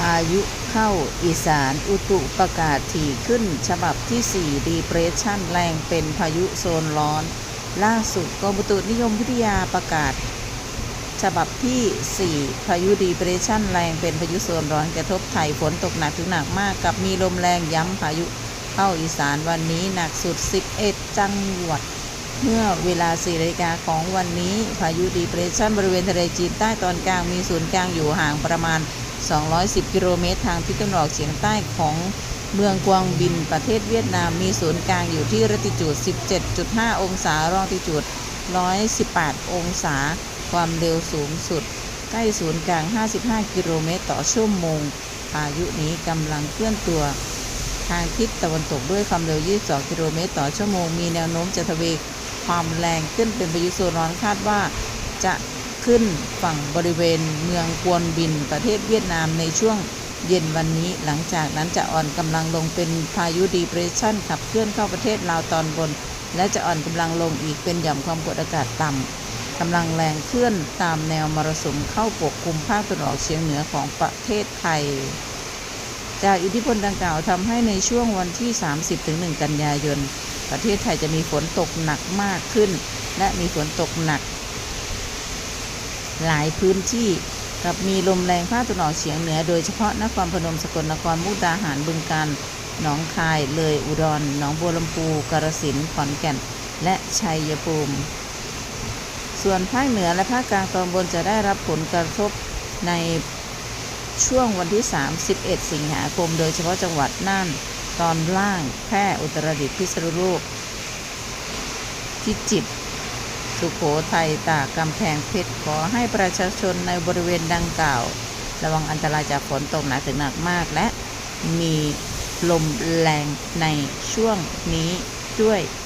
พายุเข้าอีสานอุตุประกาศถี่ขึ้น ฉบับที่ 4 ดีเปรสชันแรงเป็นพายุโซนร้อน ล่าสุดกรมอุตุนิยมวิทยาประกาศ ฉบับที่ 4 พายุดีเปรสชันแรงเป็นพายุโซนร้อนกระทบไทยฝนตกหนักถึงหนักมากกับมีลมแรงย้ำพายุเข้าอีสานวันนี้หนักสุด 11 จังหวัดเมื่อเวลา 4 นาฬิกาของวันนี้ พายุดีเปรสชันบริเวณทะเลจีนใต้ตอนกลางมีศูนย์กลางอยู่ห่างประมาณ 210 กิโลเมตรทางทิศตะวันออกเฉียงใต้ของเมืองกวางบินประเทศเวียดนาม มีศูนย์กลางอยู่ที่ระติจูด 17.5 องศารองติจูด 118 องศา ความเร็วสูงสุด ใกล้ศูนย์กลาง 55 กิโลเมตรต่อชั่วโมง พายุนี้กำลังเคลื่อนตัวทางทิศตะวันตกด้วยความเร็ว 22 กิโลเมตรต่อชั่วโมง มีแนวโน้มจะทวีความแรงขึ้นเป็นพายุโซนร้อนคาดว่าจะ ขึ้นฝั่งบริเวณเมืองกวนบินประเทศเวียดนามในช่วงเย็นวันนี้หลังจากนั้นจะอ่อนกำลังลงเป็นพายุดีเพรสชันขับเคลื่อนเข้าประเทศลาวตอนบน และจะอ่อนกำลังลงอีกเป็นหย่อมความกดอากาศต่ำกำลังแรงเคลื่อนตามแนวมรสุมเข้าปกคลุมภาคตะวันออกเฉียงเหนือของประเทศไทย จากอิทธิพลดังกล่าวทำให้ในช่วงวันที่ 30-1 กันยายน ประเทศไทยจะมีฝนตกหนักมากขึ้น และมีฝนตกหนัก หลายพื้นที่กับมีลมแรงภาคตะวันออกเฉียงเหนือ โดยเฉพาะนครพนมสกลนครมุกดาหารบึงกาฬหนองคาย เลยอุดรหนองบัวลำพูกาฬสินธุ์ขอนแก่น และชัยภูมิ ส่วนภาคเหนือและภาคกลางตอนบนจะได้รับผลกระทบในช่วงวันที่ 31 สิงหาคม โดยเฉพาะจังหวัดน่าน ตอนล่าง แพร่ อุตรดิตถ์ พิษณุโลกพิจิตร สุโขทัยตากกำแพงเพชรขอให้ประชาชนในบริเวณดังกล่าว ระวังอันตรายจากฝนตกหนักถึงหนักมาก และมีลมแรงในช่วงนี้ด้วย